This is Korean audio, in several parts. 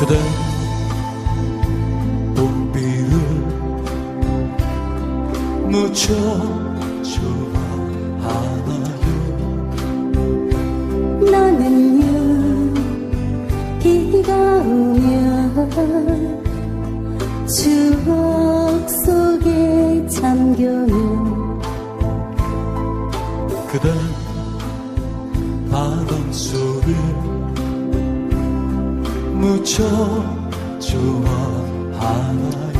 그대 봄비를 무척 좋아하나요? 나는요 비가 오면 추억 속에 잠겨요. 그대 바람 소리 무척 좋아하나요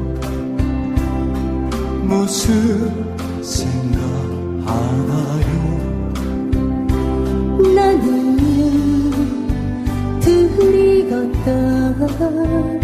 무슨 생각하나요? 걷던 솔밭길을